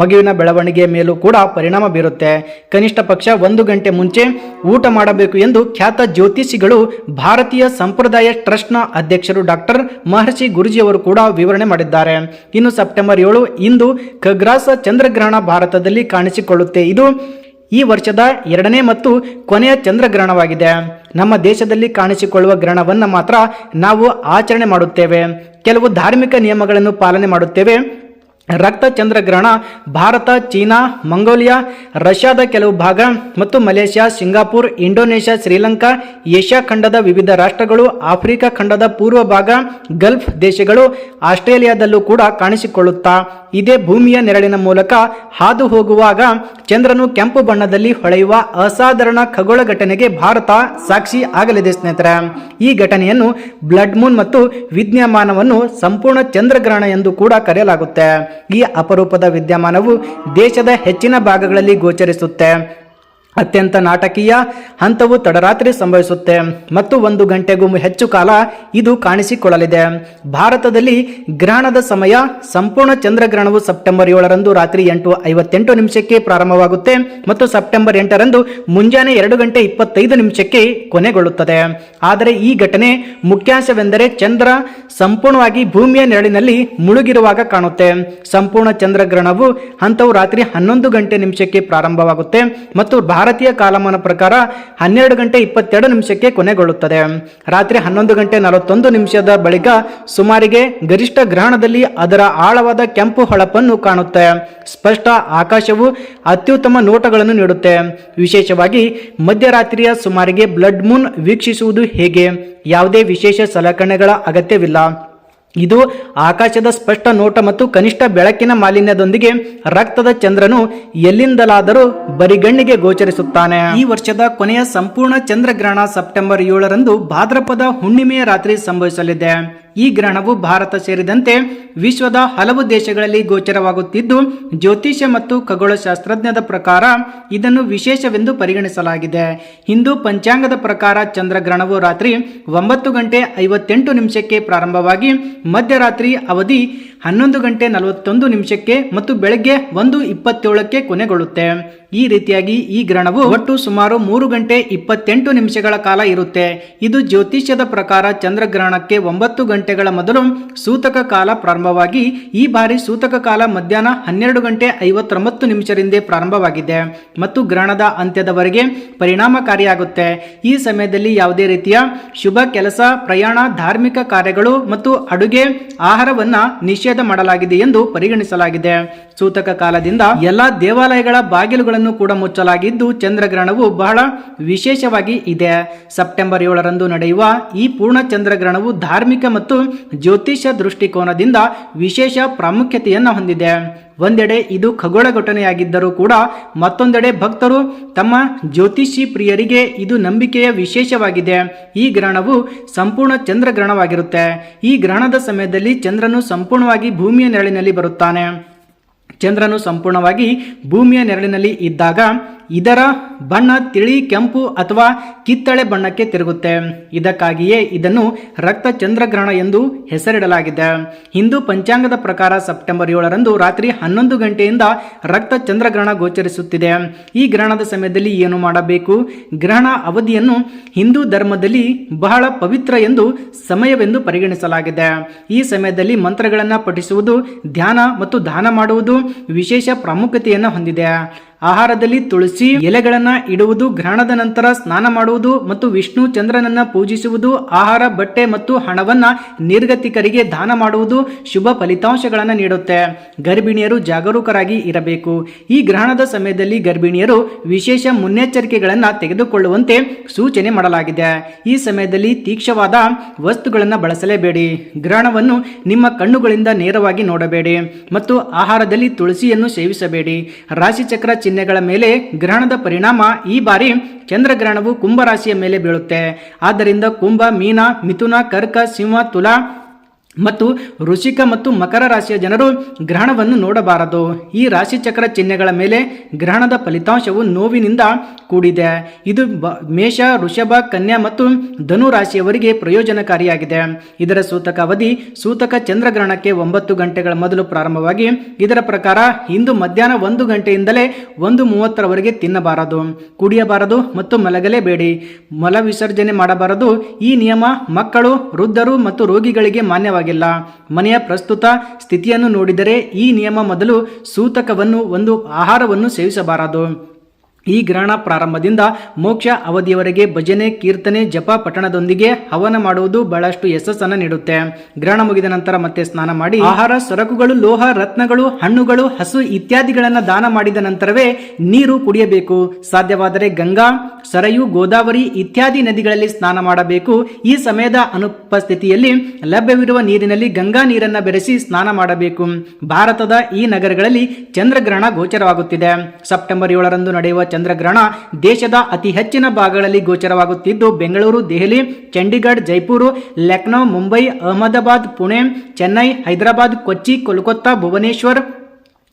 ಮಗುವಿನ ಬೆಳವಣಿಗೆಯ ಮೇಲೂ ಕೂಡ ಪರಿಣಾಮ ಬೀರುತ್ತೆ. ಕನಿಷ್ಠ ಪಕ್ಷ ಒಂದು ಗಂಟೆ ಮುಂಚೆ ಊಟ ಮಾಡಬೇಕು ಎಂದು ಖ್ಯಾತ ಜ್ಯೋತಿಷಿಗಳು ಭಾರತೀಯ ಸಂಪ್ರದಾಯ ಟ್ರಸ್ಟ್ನ ಅಧ್ಯಕ್ಷರು ಡಾಕ್ಟರ್ ಮಹರ್ಷಿ ಗುರುಜಿಯವರು ಕೂಡ ವಿವರಣೆ ಮಾಡಿದ್ದಾರೆ. ಇನ್ನು ಸೆಪ್ಟೆಂಬರ್ ಏಳು ಇಂದು ಖಗ್ರಾಸ ಚಂದ್ರಗ್ರಹಣ ಭಾರತದಲ್ಲಿ ಕಾಣಿಸಿಕೊಳ್ಳುತ್ತೆ. ಇದು ಈ ವರ್ಷದ ಎರಡನೇ ಮತ್ತು ಕೊನೆಯ ಚಂದ್ರಗ್ರಹಣವಾಗಿದೆ. ನಮ್ಮ ದೇಶದಲ್ಲಿ ಕಾಣಿಸಿಕೊಳ್ಳುವ ಗ್ರಹಣವನ್ನು ಮಾತ್ರ ನಾವು ಆಚರಣೆ ಮಾಡುತ್ತೇವೆ. ಕೆಲವು ಧಾರ್ಮಿಕ ನಿಯಮಗಳನ್ನು ಪಾಲನೆ ಮಾಡುತ್ತೇವೆ. ರಕ್ತ ಚಂದ್ರಗ್ರಹಣ, ಭಾರತ, ಚೀನಾ, ಮಂಗೋಲಿಯಾ, ರಷ್ಯಾದ ಕೆಲವು ಭಾಗ ಮತ್ತು Malaysia, Singapore, Indonesia, Sri Lanka, Asia ಖಂಡದ ವಿವಿಧ ರಾಷ್ಟ್ರಗಳು, ಆಫ್ರಿಕಾ ಖಂಡದ ಪೂರ್ವ ಭಾಗ, ಗಲ್ಫ್ ದೇಶಗಳು ಆಸ್ಟ್ರೇಲಿಯಾದಲ್ಲೂ ಕೂಡ ಕಾಣಿಸಿಕೊಳ್ಳುತ್ತಾ ಇದೇ ಭೂಮಿಯ ನೆರಳಿನ ಮೂಲಕ ಹಾದು ಹೋಗುವಾಗ ಚಂದ್ರನು ಕೆಂಪು ಬಣ್ಣದಲ್ಲಿ ಹೊಳೆಯುವ ಅಸಾಧಾರಣ ಖಗೋಳ ಘಟನೆಗೆ ಭಾರತ ಸಾಕ್ಷಿ ಆಗಲಿದೆ ಸ್ನೇಹಿತರೆ. ಈ ಘಟನೆಯನ್ನು ಬ್ಲಡ್ ಮೂನ್ ಮತ್ತು ವಿದ್ಯಮಾನವನ್ನು ಸಂಪೂರ್ಣ ಚಂದ್ರಗ್ರಹಣ ಎಂದು ಕೂಡ ಕರೆಯಲಾಗುತ್ತೆ. ಈ ಅಪರೂಪದ ವಿದ್ಯಮಾನವು ದೇಶದ ಹೆಚ್ಚಿನ ಭಾಗಗಳಲ್ಲಿ ಗೋಚರಿಸುತ್ತೆ. ಅತ್ಯಂತ ನಾಟಕೀಯ ಹಂತವು ತಡರಾತ್ರಿ ಸಂಭವಿಸುತ್ತೆ ಮತ್ತು ಒಂದು ಗಂಟೆಗೂ ಹೆಚ್ಚು ಕಾಲ ಇದು ಕಾಣಿಸಿಕೊಳ್ಳಲಿದೆ. ಭಾರತದಲ್ಲಿ ಗ್ರಹಣದ ಸಮಯ ಸಂಪೂರ್ಣ ಚಂದ್ರಗ್ರಹಣವು ಸೆಪ್ಟೆಂಬರ್ ಏಳರಂದು ರಾತ್ರಿ ಎಂಟು ಐವತ್ತೆಂಟು ನಿಮಿಷಕ್ಕೆ ಪ್ರಾರಂಭವಾಗುತ್ತೆ ಮತ್ತು ಸೆಪ್ಟೆಂಬರ್ ಎಂಟರಂದು ಮುಂಜಾನೆ ಎರಡು ಗಂಟೆ ಇಪ್ಪತ್ತೈದು ನಿಮಿಷಕ್ಕೆ ಕೊನೆಗೊಳ್ಳುತ್ತದೆ. ಆದರೆ ಈ ಘಟನೆ ಮುಖ್ಯಾಂಶವೆಂದರೆ ಚಂದ್ರ ಸಂಪೂರ್ಣವಾಗಿ ಭೂಮಿಯ ನೆರಳಿನಲ್ಲಿ ಮುಳುಗಿರುವಾಗ ಕಾಣುತ್ತೆ. ಸಂಪೂರ್ಣ ಚಂದ್ರಗ್ರಹಣವು ಹಂತವು ರಾತ್ರಿ ಹನ್ನೊಂದು ಗಂಟೆ ನಿಮಿಷಕ್ಕೆ ಪ್ರಾರಂಭವಾಗುತ್ತೆ ಮತ್ತು ಭಾರತೀಯ ಕಾಲಮಾನ ಪ್ರಕಾರ ಹನ್ನೆರಡು ಗಂಟೆ ಇಪ್ಪತ್ತೆರಡು ನಿಮಿಷಕ್ಕೆ ಕೊನೆಗೊಳ್ಳುತ್ತದೆ. ರಾತ್ರಿ ಹನ್ನೊಂದು ಗಂಟೆ ನಲವತ್ತೊಂದು ನಿಮಿಷದ ಬಳಿಕ ಸುಮಾರಿಗೆ ಗರಿಷ್ಠ ಗ್ರಹಣದಲ್ಲಿ ಅದರ ಆಳವಾದ ಕೆಂಪು ಹೊಳಪನ್ನು ಕಾಣುತ್ತೆ. ಸ್ಪಷ್ಟ ಆಕಾಶವು ಅತ್ಯುತ್ತಮ ನೋಟಗಳನ್ನು ನೀಡುತ್ತೆ. ವಿಶೇಷವಾಗಿ ಮಧ್ಯರಾತ್ರಿಯ ಸುಮಾರಿಗೆ ಬ್ಲಡ್ ಮೂನ್ ವೀಕ್ಷಿಸುವುದು ಹೇಗೆ? ಯಾವುದೇ ವಿಶೇಷ ಸಲಕರಣೆಗಳ ಅಗತ್ಯವಿಲ್ಲ. ಇದು ಆಕಾಶದ ಸ್ಪಷ್ಟ ನೋಟ ಮತ್ತು ಕನಿಷ್ಠ ಬೆಳಕಿನ ಮಾಲಿನ್ಯದೊಂದಿಗೆ ರಕ್ತದ ಚಂದ್ರನು ಎಲ್ಲಿಂದಲಾದರೂ ಬರಿಗಣ್ಣಿಗೆ ಗೋಚರಿಸುತ್ತಾನೆ. ಈ ವರ್ಷದ ಕೊನೆಯ ಸಂಪೂರ್ಣ ಚಂದ್ರಗ್ರಹಣ ಸೆಪ್ಟೆಂಬರ್ ಏಳರಂದು ಭಾದ್ರಪದ ಹುಣ್ಣಿಮೆಯ ರಾತ್ರಿ ಸಂಭವಿಸಲಿದೆ. ಈ ಗ್ರಹಣವು ಭಾರತ ಸೇರಿದಂತೆ ವಿಶ್ವದ ಹಲವು ದೇಶಗಳಲ್ಲಿ ಗೋಚರವಾಗುತ್ತಿದ್ದು, ಜ್ಯೋತಿಷ್ಯ ಮತ್ತು ಖಗೋಳಶಾಸ್ತ್ರಜ್ಞದ ಪ್ರಕಾರ ಇದನ್ನು ವಿಶೇಷವೆಂದು ಪರಿಗಣಿಸಲಾಗಿದೆ. ಹಿಂದೂ ಪಂಚಾಂಗದ ಪ್ರಕಾರ ಚಂದ್ರಗ್ರಹಣವು ರಾತ್ರಿ ಒಂಬತ್ತು ಗಂಟೆ ಐವತ್ತೆಂಟು ನಿಮಿಷಕ್ಕೆ ಪ್ರಾರಂಭವಾಗಿ ಮಧ್ಯರಾತ್ರಿ ಅವಧಿ ಹನ್ನೊಂದು ಗಂಟೆ ನಲವತ್ತೊಂದು ನಿಮಿಷಕ್ಕೆ ಮತ್ತು ಬೆಳಗ್ಗೆ ಒಂದು ಇಪ್ಪತ್ತೇಳಕ್ಕೆ ಕೊನೆಗೊಳ್ಳುತ್ತೆ. ಈ ರೀತಿಯಾಗಿ ಈ ಗ್ರಹಣವು ಒಟ್ಟು ಸುಮಾರು ಮೂರು ಗಂಟೆ ಇಪ್ಪತ್ತೆಂಟು ನಿಮಿಷಗಳ ಕಾಲ ಇರುತ್ತೆ. ಇದು ಜ್ಯೋತಿಷ್ಯದ ಪ್ರಕಾರ ಚಂದ್ರಗ್ರಹಣಕ್ಕೆ ಒಂಬತ್ತು ಗಂಟೆಗಳ ಮೊದಲು ಸೂತಕ ಕಾಲ ಪ್ರಾರಂಭವಾಗಿ ಈ ಬಾರಿ ಸೂತಕ ಕಾಲ ಮಧ್ಯಾಹ್ನ ಹನ್ನೆರಡು ಗಂಟೆ ಐವತ್ತೊಂಬತ್ತು ನಿಮಿಷದಿಂದ ಪ್ರಾರಂಭವಾಗಿದೆ ಮತ್ತು ಗ್ರಹಣದ ಅಂತ್ಯದವರೆಗೆ ಪರಿಣಾಮಕಾರಿಯಾಗುತ್ತೆ. ಈ ಸಮಯದಲ್ಲಿ ಯಾವುದೇ ರೀತಿಯ ಶುಭ ಕೆಲಸ, ಪ್ರಯಾಣ, ಧಾರ್ಮಿಕ ಕಾರ್ಯಗಳು ಮತ್ತು ಅಡುಗೆ, ಆಹಾರವನ್ನು ನಿಷೇಧ ಮಾಡಲಾಗಿದೆ ಎಂದು ಪರಿಗಣಿಸಲಾಗಿದೆ. ಸೂತಕ ಕಾಲದಿಂದ ಎಲ್ಲಾ ದೇವಾಲಯಗಳ ಬಾಗಿಲುಗಳನ್ನು ಕೂಡ ಮುಚ್ಚಲಾಗಿದ್ದು, ಚಂದ್ರಗ್ರಹಣವು ಬಹಳ ವಿಶೇಷವಾಗಿ ಇದೆ. ಸೆಪ್ಟೆಂಬರ್ ಏಳರಂದು ನಡೆಯುವ ಈ ಪೂರ್ಣ ಚಂದ್ರಗ್ರಹಣವು ಧಾರ್ಮಿಕ ಮತ್ತು ಜ್ಯೋತಿಷ್ಯ ದೃಷ್ಟಿಕೋನದಿಂದ ವಿಶೇಷ ಪ್ರಾಮುಖ್ಯತೆಯನ್ನು ಹೊಂದಿದೆ. ಒಂದೆಡೆ ಇದು ಖಗೋಳ ಘಟನೆಯಾಗಿದ್ದರೂ ಕೂಡ ಮತ್ತೊಂದೆಡೆ ಭಕ್ತರು ತಮ್ಮ ಜ್ಯೋತಿಷಿ ಪ್ರಿಯರಿಗೆ ಇದು ನಂಬಿಕೆಯ ವಿಶೇಷವಾಗಿದೆ. ಈ ಗ್ರಹಣವು ಸಂಪೂರ್ಣ ಚಂದ್ರಗ್ರಹಣವಾಗಿರುತ್ತೆ ಈ ಗ್ರಹಣದ ಸಮಯದಲ್ಲಿ ಚಂದ್ರನು ಸಂಪೂರ್ಣವಾಗಿ ಭೂಮಿಯ ನೆರಳಿನಲ್ಲಿ ಬರುತ್ತಾನೆ. ಚಂದ್ರನು ಸಂಪೂರ್ಣವಾಗಿ ಭೂಮಿಯ ನೆರಳಿನಲ್ಲಿ ಇದ್ದಾಗ ಇದರ ಬಣ್ಣ ತಿಳಿ, ಕೆಂಪು ಅಥವಾ ಕಿತ್ತಳೆ ಬಣ್ಣಕ್ಕೆ ತಿರುಗುತ್ತೆ. ಇದಕ್ಕಾಗಿಯೇ ಇದನ್ನು ರಕ್ತ ಚಂದ್ರಗ್ರಹಣ ಎಂದು ಹೆಸರಿಡಲಾಗಿದೆ. ಹಿಂದೂ ಪಂಚಾಂಗದ ಪ್ರಕಾರ ಸೆಪ್ಟೆಂಬರ್ ಏಳರಂದು ರಾತ್ರಿ ಹನ್ನೊಂದು ಗಂಟೆಯಿಂದ ರಕ್ತ ಚಂದ್ರಗ್ರಹಣ ಗೋಚರಿಸುತ್ತಿದೆ. ಈ ಗ್ರಹಣದ ಸಮಯದಲ್ಲಿ ಏನು ಮಾಡಬೇಕು? ಗ್ರಹಣ ಅವಧಿಯನ್ನು ಹಿಂದೂ ಧರ್ಮದಲ್ಲಿ ಬಹಳ ಪವಿತ್ರ ಎಂದು ಸಮಯವೆಂದು ಪರಿಗಣಿಸಲಾಗಿದೆ. ಈ ಸಮಯದಲ್ಲಿ ಮಂತ್ರಗಳನ್ನು ಪಠಿಸುವುದು, ಧ್ಯಾನ ಮತ್ತು ದಾನ ಮಾಡುವುದು ವಿಶೇಷ ಪ್ರಾಮುಖ್ಯತೆಯನ್ನು ಹೊಂದಿದೆ. ಆಹಾರದಲ್ಲಿ ತುಳಸಿ ಎಲೆಗಳನ್ನ ಇಡುವುದು, ಗ್ರಹಣದ ನಂತರ ಸ್ನಾನ ಮಾಡುವುದು ಮತ್ತು ವಿಷ್ಣು ಚಂದ್ರನನ್ನ ಪೂಜಿಸುವುದು, ಆಹಾರ, ಬಟ್ಟೆ ಮತ್ತು ಹಣವನ್ನ ನಿರ್ಗತಿಕರಿಗೆ ದಾನ ಮಾಡುವುದು ಶುಭ ಫಲಿತಾಂಶಗಳನ್ನು ನೀಡುತ್ತೆ. ಗರ್ಭಿಣಿಯರು ಜಾಗರೂಕರಾಗಿ ಇರಬೇಕು. ಈ ಗ್ರಹಣದ ಸಮಯದಲ್ಲಿ ಗರ್ಭಿಣಿಯರು ವಿಶೇಷ ಮುನ್ನೆಚ್ಚರಿಕೆಗಳನ್ನು ತೆಗೆದುಕೊಳ್ಳುವಂತೆ ಸೂಚನೆ ಮಾಡಲಾಗಿದೆ. ಈ ಸಮಯದಲ್ಲಿ ತೀಕ್ಷವಾದ ವಸ್ತುಗಳನ್ನು ಬಳಸಲೇಬೇಡಿ. ಗ್ರಹಣವನ್ನು ನಿಮ್ಮ ಕಣ್ಣುಗಳಿಂದ ನೇರವಾಗಿ ನೋಡಬೇಡಿ ಮತ್ತು ಆಹಾರದಲ್ಲಿ ತುಳಸಿಯನ್ನು ಸೇವಿಸಬೇಡಿ. ರಾಶಿಚಕ್ರ ಚಿಹ್ನೆಗಳ ಮೇಲೆ ಗ್ರಹಣದ ಪರಿಣಾಮ ಈ ಬಾರಿ ಚಂದ್ರಗ್ರಹಣವು ಕುಂಭ ರಾಶಿಯ ಮೇಲೆ ಬೀಳುತ್ತೆ. ಆದ್ದರಿಂದ ಕುಂಭ, ಮೀನ, ಮಿಥುನ, ಕರ್ಕ, ಸಿಂಹ, ತುಲಾ ಮತ್ತು ವೃಷಿಕ ಮತ್ತು ಮಕರ ರಾಶಿಯ ಜನರು ಗ್ರಹಣವನ್ನು ನೋಡಬಾರದು. ಈ ರಾಶಿ ಚಕ್ರ ಚಿಹ್ನೆಗಳ ಮೇಲೆ ಗ್ರಹಣದ ಫಲಿತಾಂಶವು ನೋವಿನಿಂದ ಕೂಡಿದೆ. ಇದು ಮೇಷ, ವೃಷಭ, ಕನ್ಯಾ ಮತ್ತು ಧನು ರಾಶಿಯವರಿಗೆ ಪ್ರಯೋಜನಕಾರಿಯಾಗಿದೆ. ಇದರ ಸೂತಕ ಅವಧಿ ಸೂತಕ ಚಂದ್ರಗ್ರಹಣಕ್ಕೆ ಒಂಬತ್ತು ಗಂಟೆಗಳ ಮೊದಲು ಪ್ರಾರಂಭವಾಗಿ, ಇದರ ಪ್ರಕಾರ ಇಂದು ಮಧ್ಯಾಹ್ನ ಒಂದು ಗಂಟೆಯಿಂದಲೇ ಒಂದು ಮೂವತ್ತರವರೆಗೆ ತಿನ್ನಬಾರದು. ಕುಡಿಯಬಾರದು ಮತ್ತು ಮಲಗಲೇಬೇಡಿ. ಮಲ ವಿಸರ್ಜನೆ ಮಾಡಬಾರದು. ಈ ನಿಯಮ ಮಕ್ಕಳು, ವೃದ್ಧರು ಮತ್ತು ರೋಗಿಗಳಿಗೆ ಮಾನ್ಯವಾಗಿಲ್ಲ ಮನೆಯ ಪ್ರಸ್ತುತ ಸ್ಥಿತಿಯನ್ನು ನೋಡಿದರೆ ಈ ನಿಯಮ ಮೊದಲು ಸೂತಕವನ್ನು ಒಂದು ಆಹಾರವನ್ನು ಸೇವಿಸಬಾರದು. ಈ ಗ್ರಹಣ ಪ್ರಾರಂಭದಿಂದ ಮೋಕ್ಷ ಅವಧಿಯವರೆಗೆ ಭಜನೆ, ಕೀರ್ತನೆ, ಜಪ ಪಠಣದೊಂದಿಗೆ ಹವನ ಮಾಡುವುದು ಬಹಳಷ್ಟು ಯಶಸ್ಸನ್ನು ನೀಡುತ್ತೆ. ಗ್ರಹಣ ಮುಗಿದ ನಂತರ ಮತ್ತೆ ಸ್ನಾನ ಮಾಡಿ ಆಹಾರ, ಸರಕುಗಳು, ಲೋಹ, ರತ್ನಗಳು, ಹಣ್ಣುಗಳು, ಹಸು ಇತ್ಯಾದಿಗಳನ್ನು ದಾನ ಮಾಡಿದ ನಂತರವೇ ನೀರು ಕುಡಿಯಬೇಕು. ಸಾಧ್ಯವಾದರೆ ಗಂಗಾ, ಸರಯು, ಗೋದಾವರಿ ಇತ್ಯಾದಿ ನದಿಗಳಲ್ಲಿ ಸ್ನಾನ ಮಾಡಬೇಕು. ಈ ಸಮಯದ ಅನುಪಸ್ಥಿತಿಯಲ್ಲಿ ಲಭ್ಯವಿರುವ ನೀರಿನಲ್ಲಿ ಗಂಗಾ ನೀರನ್ನು ಬೆರೆಸಿ ಸ್ನಾನ ಮಾಡಬೇಕು. ಭಾರತದ ಈ ನಗರಗಳಲ್ಲಿ ಚಂದ್ರಗ್ರಹಣ ಗೋಚರವಾಗುತ್ತಿದೆ. ಸೆಪ್ಟೆಂಬರ್ ಏಳರಂದು ನಡೆಯುವ ಚಂದ್ರಗ್ರಹಣ ದೇಶದ ಅತಿ ಹೆಚ್ಚಿನ ಭಾಗಗಳಲ್ಲಿ ಗೋಚರವಾಗುತ್ತಿದ್ದು, ಬೆಂಗಳೂರು, ದೆಹಲಿ, ಚಂಡೀಗಢ, ಜೈಪುರ, ಲಕ್ನೋ, ಮುಂಬೈ, ಅಹಮದಾಬಾದ್, ಪುಣೆ, ಚೆನ್ನೈ, ಹೈದರಾಬಾದ್, ಕೊಚ್ಚಿ, ಕೋಲ್ಕತ್ತಾ, ಭುವನೇಶ್ವರ್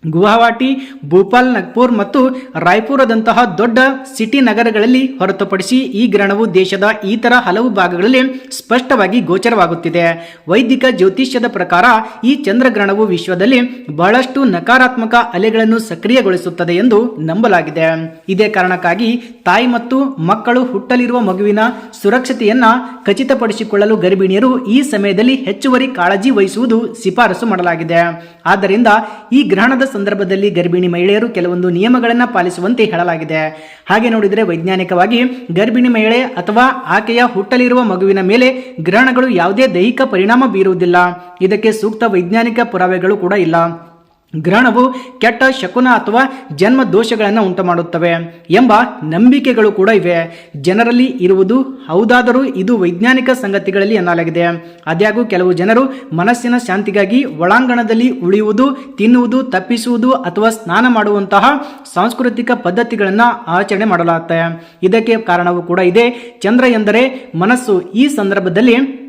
ಗುವಾಹಟಿ, ಭೋಪಾಲ್, ನಾಗ್ಪುರ್ ಮತ್ತು ರಾಯ್ಪುರದಂತಹ ದೊಡ್ಡ ಸಿಟಿ ನಗರಗಳಲ್ಲಿ ಹೊರತುಪಡಿಸಿ ಈ ಗ್ರಹಣವು ದೇಶದ ಇತರ ಹಲವು ಭಾಗಗಳಲ್ಲಿ ಸ್ಪಷ್ಟವಾಗಿ ಗೋಚರವಾಗುತ್ತಿದೆ. ವೈದಿಕ ಜ್ಯೋತಿಷ್ಯದ ಪ್ರಕಾರ ಈ ಚಂದ್ರಗ್ರಹಣವು ವಿಶ್ವದಲ್ಲಿ ಬಹಳಷ್ಟು ನಕಾರಾತ್ಮಕ ಅಲೆಗಳನ್ನು ಸಕ್ರಿಯಗೊಳಿಸುತ್ತದೆ ಎಂದು ನಂಬಲಾಗಿದೆ. ಇದೇ ಕಾರಣಕ್ಕಾಗಿ ತಾಯಿ ಮತ್ತು ಮಕ್ಕಳು ಹುಟ್ಟಲಿರುವ ಮಗುವಿನ ಸುರಕ್ಷತೆಯನ್ನ ಖಚಿತಪಡಿಸಿಕೊಳ್ಳಲು ಗರ್ಭಿಣಿಯರು ಈ ಸಮಯದಲ್ಲಿ ಹೆಚ್ಚುವರಿ ಕಾಳಜಿ ವಹಿಸುವುದು ಶಿಫಾರಸು ಮಾಡಲಾಗಿದೆ. ಆದ್ದರಿಂದ ಈ ಗ್ರಹಣದ ಸಂದರ್ಭದಲ್ಲಿ ಗರ್ಭಿಣಿ ಮಹಿಳೆಯರು ಕೆಲವೊಂದು ನಿಯಮಗಳನ್ನು ಪಾಲಿಸುವಂತೆ ಹೇಳಲಾಗಿದೆ. ಹಾಗೆ ನೋಡಿದರೆ ವೈಜ್ಞಾನಿಕವಾಗಿ ಗರ್ಭಿಣಿ ಮಹಿಳೆ ಅಥವಾ ಆಕೆಯ ಹುಟ್ಟಲಿರುವ ಮಗುವಿನ ಮೇಲೆ ಗ್ರಹಣಗಳು ಯಾವುದೇ ದೈಹಿಕ ಪರಿಣಾಮ ಬೀರುವುದಿಲ್ಲ. ಇದಕ್ಕೆ ಸೂಕ್ತ ವೈಜ್ಞಾನಿಕ ಪುರಾವೆಗಳು ಕೂಡ ಇಲ್ಲ. ಗ್ರಹಣವು ಕೆಟ್ಟ ಶಕುನ ಅಥವಾ ಜನ್ಮ ದೋಷಗಳನ್ನು ಉಂಟು ಮಾಡುತ್ತವೆ ಎಂಬ ನಂಬಿಕೆಗಳು ಕೂಡ ಇವೆ. ಜನರಲ್ಲಿ ಇರುವುದು ಹೌದಾದರೂ ಇದು ವೈಜ್ಞಾನಿಕ ಸಂಗತಿಗಳಲ್ಲಿ ಎನ್ನಲಾಗಿದೆ ಆದ್ಯಾಗೂ ಕೆಲವು ಜನರು ಮನಸ್ಸಿನ ಶಾಂತಿಗಾಗಿ ಒಳಾಂಗಣದಲ್ಲಿ ಉಳಿಯುವುದು, ತಿನ್ನುವುದು, ತಪ್ಪಿಸುವುದು ಅಥವಾ ಸ್ನಾನ ಮಾಡುವಂತಹ ಸಾಂಸ್ಕೃತಿಕ ಪದ್ಧತಿಗಳನ್ನು ಆಚರಣೆ ಮಾಡಲಾಗುತ್ತೆ. ಇದಕ್ಕೆ ಕಾರಣವೂ ಕೂಡ ಇದೆ. ಚಂದ್ರ ಎಂದರೆ ಮನಸ್ಸು. ಈ ಸಂದರ್ಭದಲ್ಲಿ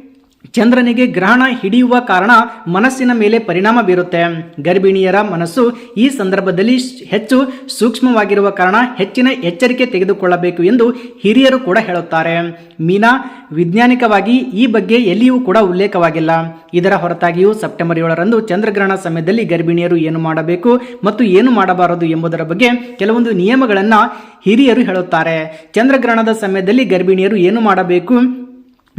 ಚಂದ್ರನಿಗೆ ಗ್ರಹಣ ಹಿಡಿಯುವ ಕಾರಣ ಮನಸ್ಸಿನ ಮೇಲೆ ಪರಿಣಾಮ ಬೀರುತ್ತೆ. ಗರ್ಭಿಣಿಯರ ಮನಸ್ಸು ಈ ಸಂದರ್ಭದಲ್ಲಿ ಹೆಚ್ಚು ಸೂಕ್ಷ್ಮವಾಗಿರುವ ಕಾರಣ ಹೆಚ್ಚಿನ ಎಚ್ಚರಿಕೆ ತೆಗೆದುಕೊಳ್ಳಬೇಕು ಎಂದು ಹಿರಿಯರು ಕೂಡ ಹೇಳುತ್ತಾರೆ. ಮೀನಾ, ವಿಜ್ಞಾನಿಕವಾಗಿ ಈ ಬಗ್ಗೆ ಎಲ್ಲಿಯೂ ಕೂಡ ಉಲ್ಲೇಖವಾಗಿಲ್ಲ. ಇದರ ಹೊರತಾಗಿಯೂ ಸೆಪ್ಟೆಂಬರ್ ಏಳರಂದು ಚಂದ್ರಗ್ರಹಣ ಸಮಯದಲ್ಲಿ ಗರ್ಭಿಣಿಯರು ಏನು ಮಾಡಬೇಕು ಮತ್ತು ಏನು ಮಾಡಬಾರದು ಎಂಬುದರ ಬಗ್ಗೆ ಕೆಲವೊಂದು ನಿಯಮಗಳನ್ನು ಹಿರಿಯರು ಹೇಳುತ್ತಾರೆ. ಚಂದ್ರಗ್ರಹಣದ ಸಮಯದಲ್ಲಿ ಗರ್ಭಿಣಿಯರು ಏನು ಮಾಡಬೇಕು?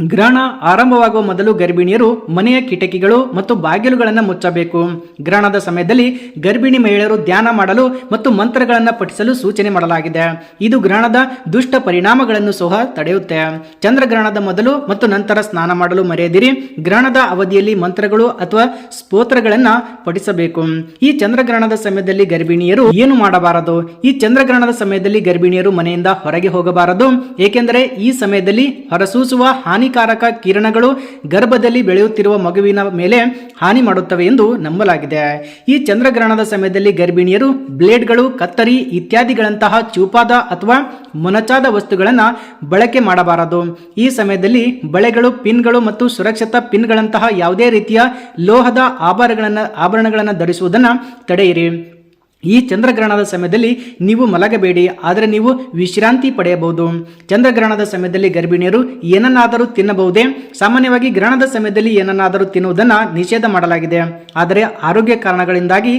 ಗ್ರಹಣ ಆರಂಭವಾಗುವ ಮೊದಲು ಗರ್ಭಿಣಿಯರು ಮನೆಯ ಕಿಟಕಿಗಳು ಮತ್ತು ಬಾಗಿಲುಗಳನ್ನು ಮುಚ್ಚಬೇಕು. ಗ್ರಹಣದ ಸಮಯದಲ್ಲಿ ಗರ್ಭಿಣಿ ಮಹಿಳೆಯರು ಧ್ಯಾನ ಮಾಡಲು ಮತ್ತು ಮಂತ್ರಗಳನ್ನು ಪಠಿಸಲು ಸೂಚನೆ ಮಾಡಲಾಗಿದೆ. ಇದು ಗ್ರಹಣದ ದುಷ್ಟ ಪರಿಣಾಮಗಳನ್ನು ಸಹ ತಡೆಯುತ್ತೆ. ಚಂದ್ರಗ್ರಹಣದ ಮೊದಲು ಮತ್ತು ನಂತರ ಸ್ನಾನ ಮಾಡಲು ಮರೆಯದಿರಿ. ಗ್ರಹಣದ ಅವಧಿಯಲ್ಲಿ ಮಂತ್ರಗಳು ಅಥವಾ ಸ್ತೋತ್ರಗಳನ್ನು ಪಠಿಸಬೇಕು. ಈ ಚಂದ್ರಗ್ರಹಣದ ಸಮಯದಲ್ಲಿ ಗರ್ಭಿಣಿಯರು ಏನು ಮಾಡಬಾರದು? ಈ ಚಂದ್ರಗ್ರಹಣದ ಸಮಯದಲ್ಲಿ ಗರ್ಭಿಣಿಯರು ಮನೆಯಿಂದ ಹೊರಗೆ ಹೋಗಬಾರದು. ಏಕೆಂದರೆ ಈ ಸಮಯದಲ್ಲಿ ಹೊರಸೂಸುವ ಹಾನಿಕಾರಕ ಕಿರಣಗಳು ಗರ್ಭದಲ್ಲಿ ಬೆಳೆಯುತ್ತಿರುವ ಮಗುವಿನ ಮೇಲೆ ಹಾನಿ ಮಾಡುತ್ತವೆ ಎಂದು ನಂಬಲಾಗಿದೆ. ಈ ಚಂದ್ರಗ್ರಹಣದ ಸಮಯದಲ್ಲಿ ಗರ್ಭಿಣಿಯರು ಬ್ಲೇಡ್ಗಳು, ಕತ್ತರಿ ಇತ್ಯಾದಿಗಳಂತಹ ಚೂಪಾದ ಅಥವಾ ಮೊನಚಾದ ವಸ್ತುಗಳನ್ನು ಬಳಕೆ ಮಾಡಬಾರದು. ಈ ಸಮಯದಲ್ಲಿ ಬಳೆಗಳು, ಪಿನ್ಗಳು ಮತ್ತು ಸುರಕ್ಷತಾ ಪಿನ್ಗಳಂತಹ ಯಾವುದೇ ರೀತಿಯ ಲೋಹದ ಆಭರಣಗಳನ್ನು ಆಭರಣಗಳನ್ನು ಧರಿಸುವುದನ್ನು ತಡೆಯಿರಿ. ಈ ಚಂದ್ರಗ್ರಹಣದ ಸಮಯದಲ್ಲಿ ನೀವು ಮಲಗಬೇಡಿ, ಆದರೆ ನೀವು ವಿಶ್ರಾಂತಿ ಪಡೆಯಬಹುದು. ಚಂದ್ರಗ್ರಹಣದ ಸಮಯದಲ್ಲಿ ಗರ್ಭಿಣಿಯರು ಏನನ್ನಾದರೂ ತಿನ್ನಬಹುದೇ? ಸಾಮಾನ್ಯವಾಗಿ ಗ್ರಹಣದ ಸಮಯದಲ್ಲಿ ಏನನ್ನಾದರೂ ತಿನ್ನುವುದನ್ನು ನಿಷೇಧ ಮಾಡಲಾಗಿದೆ. ಆದರೆ ಆರೋಗ್ಯ ಕಾರಣಗಳಿಂದಾಗಿ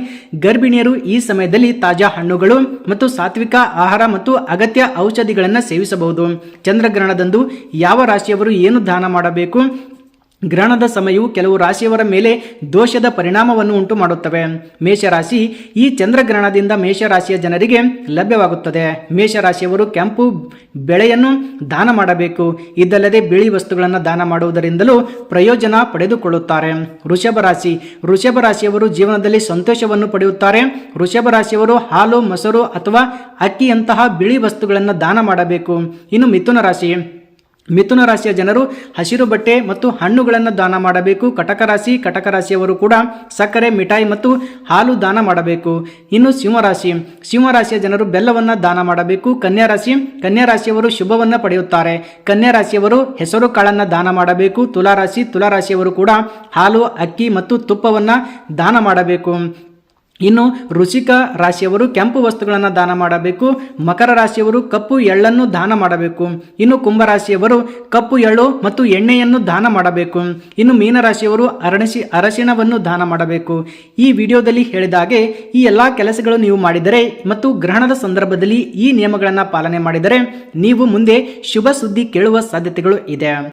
ಗರ್ಭಿಣಿಯರು ಈ ಸಮಯದಲ್ಲಿ ತಾಜಾ ಹಣ್ಣುಗಳು ಮತ್ತು ಸಾತ್ವಿಕ ಆಹಾರ ಮತ್ತು ಅಗತ್ಯ ಔಷಧಿಗಳನ್ನು ಸೇವಿಸಬಹುದು. ಚಂದ್ರಗ್ರಹಣದಂದು ಯಾವ ರಾಶಿಯವರು ಏನು ದಾನ ಮಾಡಬೇಕು? ಗ್ರಹಣದ ಸಮಯವು ಕೆಲವು ರಾಶಿಯವರ ಮೇಲೆ ದೋಷದ ಪರಿಣಾಮವನ್ನು ಉಂಟು ಮಾಡುತ್ತವೆ ಮೇಷರಾಶಿ ಈ ಚಂದ್ರಗ್ರಹಣದಿಂದ ಮೇಷರಾಶಿಯ ಜನರಿಗೆ ಲಭ್ಯವಾಗುತ್ತದೆ. ಮೇಷರಾಶಿಯವರು ಕೆಂಪು ಬೆಳೆಯನ್ನು ದಾನ ಮಾಡಬೇಕು. ಇದಲ್ಲದೆ ಬಿಳಿ ವಸ್ತುಗಳನ್ನು ದಾನ ಮಾಡುವುದರಿಂದಲೂ ಪ್ರಯೋಜನ ಪಡೆದುಕೊಳ್ಳುತ್ತಾರೆ. ವೃಷಭ ರಾಶಿ ವೃಷಭ ರಾಶಿಯವರು ಜೀವನದಲ್ಲಿ ಸಂತೋಷವನ್ನು ಪಡೆಯುತ್ತಾರೆ. ವೃಷಭ ರಾಶಿಯವರು ಹಾಲು, ಮೊಸರು ಅಥವಾ ಅಕ್ಕಿಯಂತಹ ಬಿಳಿ ವಸ್ತುಗಳನ್ನು ದಾನ ಮಾಡಬೇಕು. ಇನ್ನು ಮಿಥುನ ರಾಶಿ ಮಿಥುನ ರಾಶಿಯ ಜನರು ಹಸಿರು ಬಟ್ಟೆ ಮತ್ತು ಹಣ್ಣುಗಳನ್ನು ದಾನ ಮಾಡಬೇಕು. ಕಟಕ ರಾಶಿ, ಕಟಕ ರಾಶಿಯವರು ಕೂಡ ಸಕ್ಕರೆ, ಮಿಠಾಯಿ ಮತ್ತು ಹಾಲು ದಾನ ಮಾಡಬೇಕು. ಇನ್ನು ಸಿಂಹರಾಶಿ ಸಿಂಹರಾಶಿಯ ಜನರು ಬೆಲ್ಲವನ್ನು ದಾನ ಮಾಡಬೇಕು. ಕನ್ಯಾ ರಾಶಿ, ಕನ್ಯಾ ರಾಶಿಯವರು ಶುಭವನ್ನು ಪಡೆಯುತ್ತಾರೆ. ಕನ್ಯಾ ರಾಶಿಯವರು ಹೆಸರು ಕಾಳನ್ನು ದಾನ ಮಾಡಬೇಕು. ತುಲಾರಾಶಿ ತುಲಾರಾಶಿಯವರು ಕೂಡ ಹಾಲು, ಅಕ್ಕಿ ಮತ್ತು ತುಪ್ಪವನ್ನು ದಾನ ಮಾಡಬೇಕು. ಇನ್ನು ವೃಷಿಕ ರಾಶಿಯವರು ಕೆಂಪು ವಸ್ತುಗಳನ್ನು ದಾನ ಮಾಡಬೇಕು, ಮಕರ ರಾಶಿಯವರು ಕಪ್ಪು ಎಳ್ಳನ್ನು ದಾನ ಮಾಡಬೇಕು, ಇನ್ನು ಕುಂಭರಾಶಿಯವರು ಕಪ್ಪು ಎಳ್ಳು ಮತ್ತು ಎಣ್ಣೆಯನ್ನು ದಾನ ಮಾಡಬೇಕು, ಇನ್ನು ಮೀನರಾಶಿಯವರು ಅರಣಿಸಿ ಅರಶಿಣವನ್ನು ದಾನ ಮಾಡಬೇಕು. ಈ ವಿಡಿಯೋದಲ್ಲಿ ಹೇಳಿದ ಹಾಗೆ ಈ ಎಲ್ಲ ಕೆಲಸಗಳು ನೀವು ಮಾಡಿದರೆ ಮತ್ತು ಗ್ರಹಣದ ಸಂದರ್ಭದಲ್ಲಿ ಈ ನಿಯಮಗಳನ್ನು ಪಾಲನೆ ಮಾಡಿದರೆ ನೀವು ಮುಂದೆ ಶುಭ ಸುದ್ದಿ ಕೇಳುವ ಸಾಧ್ಯತೆಗಳು ಇದೆ.